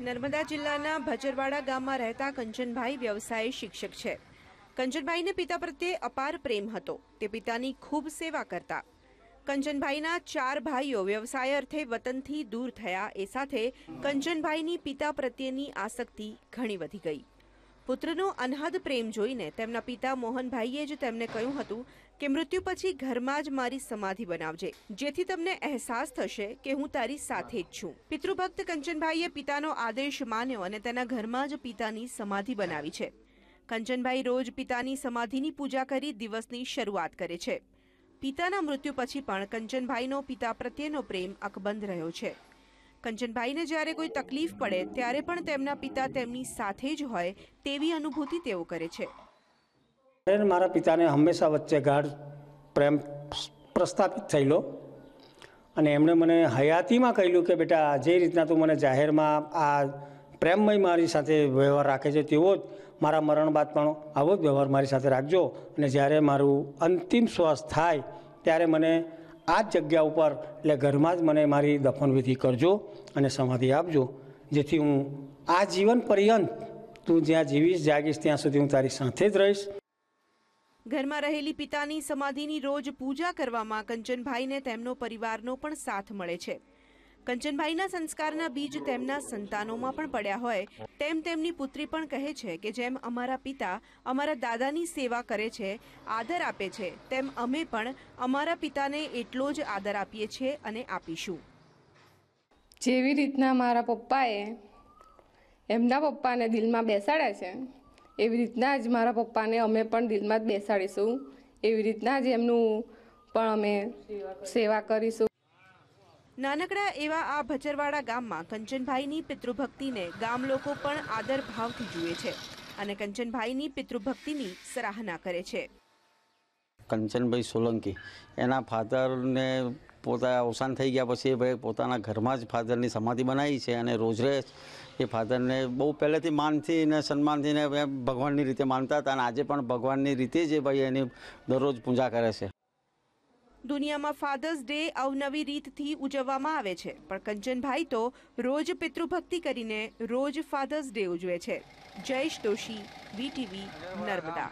નર્મદા જિલ્લાના ભજરવાડા ગામમાં રહેતા કંચનભાઈ વ્યવસાય શિક્ષક છે. કંચનભાઈને પિતા પ્રત્યે અપાર પ્રેમ હતો. તે પિતાની ખૂબ સેવા કરતા. કંચનભાઈના ચાર ભાઈઓ વ્યવસાય અર્થે વતનથી દૂર થયા. એ સાથે કંચનભાઈની પિતા પ્રત્યેની આસક્તિ ઘણી વધી ગઈ. પુત્રનો અનહદ પ્રેમ જોઈને તેમના પિતા મોહનભાઈએ જ તેમને કહ્યું હતું કે મૃત્યુ પછી ઘરમાં જ મારી સમાધિ બનાવજે, જેથી તમને અહેસાસ થશે કે હું તારી સાથે જ છું. પિતૃભક્ત કંચનભાઈએ પિતાનો આદેશ માન્યો અને તેના ઘરમાં જ પિતાની સમાધિ બનાવી છે. કંચનભાઈ રોજ પિતાની સમાધિની પૂજા કરી દિવસની શરૂઆત કરે છે. પિતાના મૃત્યુ પછી પણ કંચનભાઈનો પિતા પ્રત્યેનો પ્રેમ અકબંધ રહ્યો છે. કંચનભાઈને જ્યારે કોઈ તકલીફ પડે, ત્યારે પણ તેમના પિતા તેમની સાથે જ હોય તેવી અનુભૂતિ તેઓ કરે છે. મારા પિતાને હંમેશા વચ્ચે ગાઢ પ્રેમ પ્રસ્થાપિત થયેલો અને એમણે મને હયાતીમાં કહેલું કે, બેટા જે રીતના તું મને જાહેરમાં આ પ્રેમમય મારી સાથે વ્યવહાર રાખે છે, તેવો જ મારા મરણ બાદ પણ આવો જ વ્યવહાર મારી સાથે રાખજો. અને જ્યારે મારું અંતિમ શ્વાસ થાય, ત્યારે મને આ જ જગ્યા ઉપર, એટલે ઘરમાં જ મને મારી દફનવિધિ કરજો અને સમાધિ આપજો, જેથી હું આ જીવન પર્યંત તું જ્યાં જીવીશ, જાગીશ, ત્યાં સુધી હું તારી સાથે જ રહીશ. ઘરમાં રહેલી પિતાની સમાધિની રોજ પૂજા કરવામાં કંચનભાઈને તેમનો પરિવારનો પણ સાથ મળે છે. કંચનભાઈના સંસ્કારના બીજ તેમના સંતાનોમાં પણ પડ્યા હોય. તેમ તેમની પુત્રી પણ કહે છે કે જેમ અમારા પિતા અમારા દાદાની સેવા કરે છે, આદર આપે છે, તેમ અમે પણ અમારા પિતાને એટલો જ આદર આપીએ છીએ અને આપીશું. જેવી રીતના મારા પપ્પાએ એમના પપ્પાને દિલમાં બેસાડ્યા છે, એવી રીતના જ મારા પપ્પાને અમે પણ દિલમાં જ બેસાડીશું. એવી રીતના જ એમનું પણ અમે સેવા કરીશું. નાનકડા એવા આ ભચરવાડા ગામમાં કંચનભાઈની પિતૃભક્તિને ગામ લોકો પણ આદર ભાવથી જુએ છે અને કંચનભાઈની પિતૃભક્તિની સરાહના કરે છે. કંચનભાઈ સોલંકી, એના ફાધરને પોતા અવસાન થઈ ગયા પછી એ ભાઈ પોતાના ઘરમાં જ ફાધરની સમાધિ બનાવી છે અને રોજરે એ ફાધરને બહુ પહેલેથી માનથી ને સન્માનથી ભગવાનની રીતે માનતા હતા અને આજે પણ ભગવાનની રીતે જ એ ભાઈ એની દરરોજ પૂજા કરે છે. દુનિયામાં ફાધર્સ ડે અવનવી રીતથી ઉજવવામાં આવે છે. પણ કંચનભાઈ તો રોજ પિતૃભક્તિ કરીને રોજ ફાધર્સ ડે ઉજવે છે. જયેશ દોશી વીટીવી નર્મદા.